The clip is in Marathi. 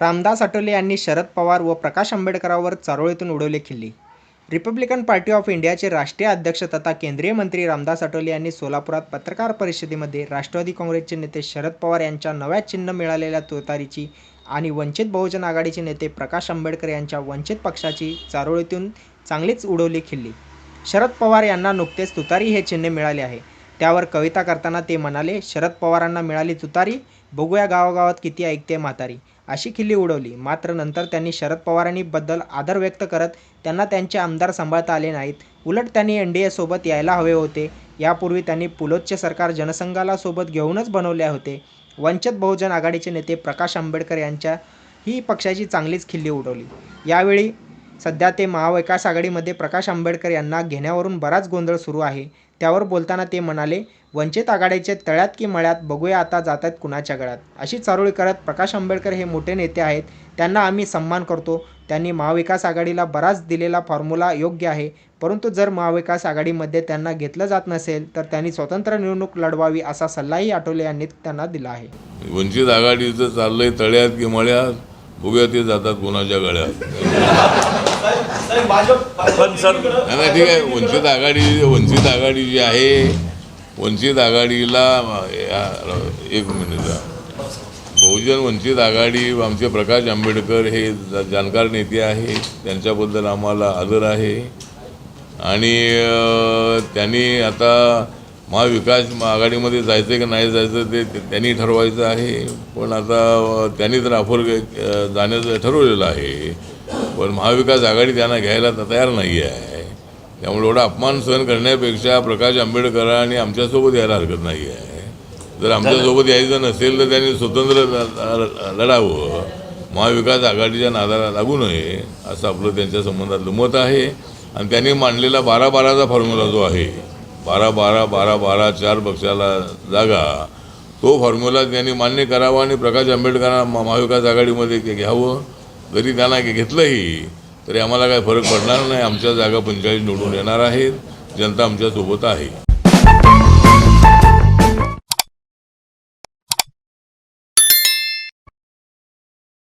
रामदास आठवले यांनी शरद पवार व प्रकाश आंबेडकरांवर चारोळीतून उडवले खिल्ली. रिपब्लिकन पार्टी ऑफ इंडियाचे राष्ट्रीय अध्यक्ष तथा केंद्रीय मंत्री रामदास आठवले यांनी सोलापुरात पत्रकार परिषदेमध्ये राष्ट्रवादी काँग्रेसचे नेते शरद पवार यांच्या नव्या चिन्ह मिळालेल्या तुतारीची आणि वंचित बहुजन आघाडीचे नेते प्रकाश आंबेडकर यांच्या वंचित पक्षाची चारोळीतून चांगलीच उडवली खिल्ली. शरद पवार यांना नुकतेच तुतारी हे चिन्ह मिळाले आहे. त्यावर कविता करताना ते म्हणाले शरद पवारांना मिळाली तुतारी बघूया गावागावात किती ऐकते म्हातारी. अशी खिल्ली उडवली. मात्र नंतर त्यांनी शरद पवारांबद्दल आदर व्यक्त करत त्यांना त्यांचे आमदार सांभाळता आले नाहीत. उलट त्यांनी एन डी एसोबत यायला हवे होते. यापूर्वी त्यांनी पुलोदचे सरकार जनसंघाला सोबत घेऊनच बनवले होते. वंचित बहुजन आघाडीचे नेते प्रकाश आंबेडकर यांच्या ही पक्षाची चांगलीच खिल्ली उडवली. यावेळी सध्या ते महाविकास आघाडीमध्ये प्रकाश आंबेडकर यांना घेण्यावरून बराच गोंधळ सुरू आहे. त्यावर बोलताना ते म्हणाले वंचित आघाडीचे तळ्यात की मळ्यात बघूया आता जात आहेत कुणाच्या गळ्यात. अशी चारोळी करत प्रकाश आंबेडकर हे मोठे नेते आहेत. त्यांना आम्ही सन्मान करतो. त्यांनी महाविकास आघाडीला बराच दिलेला फॉर्म्युला योग्य आहे. परंतु जर महाविकास आघाडीमध्ये त्यांना घेतलं जात नसेल तर त्यांनी स्वतंत्र निवडणूक लढवावी असा सल्लाही आठवले यांनी त्यांना दिला आहे. वंचित आघाडीचं चाललंय तळ्यात की मळ्यात बघूया ते जातात कोणाच्या गळ्यात. पण सर नाही नाही, ठीक आहे. वंचित आघाडी वंचित आघाडी जी आहे वंचित आघाडीला एक मिनिट बहुजन वंचित आघाडी आमचे प्रकाश आंबेडकर हे जाणकार नेते आहे. त्यांच्याबद्दल आम्हाला आदर आहे. आणि त्यांनी आता महाविकास आघाडीमध्ये जायचं की नाही जायचं ते त्यांनी ठरवायचं आहे. पण आता त्यांनी तर ऑफर जाण्याचं ठरवलेलं आहे. पण महाविकास आघाडी त्यांना घ्यायला तर तयार नाही आहे. त्यामुळे एवढा अपमान सहन करण्यापेक्षा प्रकाश आंबेडकर आणि आमच्यासोबत यायला हरकत नाही आहे. जर आमच्यासोबत यायचं नसेल तर त्यांनी स्वतंत्र लढावं. महाविकास आघाडीच्या नादाला लागू नये असं आपलं त्यांच्या संबंधातलं मत आहे. आणि त्यांनी मांडलेला बारा बाराचा फॉर्म्युला जो आहे बारा बारा बारा बारा चार पक्षाला जागा तो फॉर्म्युला त्यांनी मान्य करावा आणि प्रकाश आंबेडकरांना महाविकास आघाडीमध्ये घ्यावं. जरी त्यांना घेतलंही तरी आम्हाला काही फरक पडणार नाही. आमच्या जागा पंचाळीस निवडून येणार आहेत. जनता आमच्यासोबत आहे.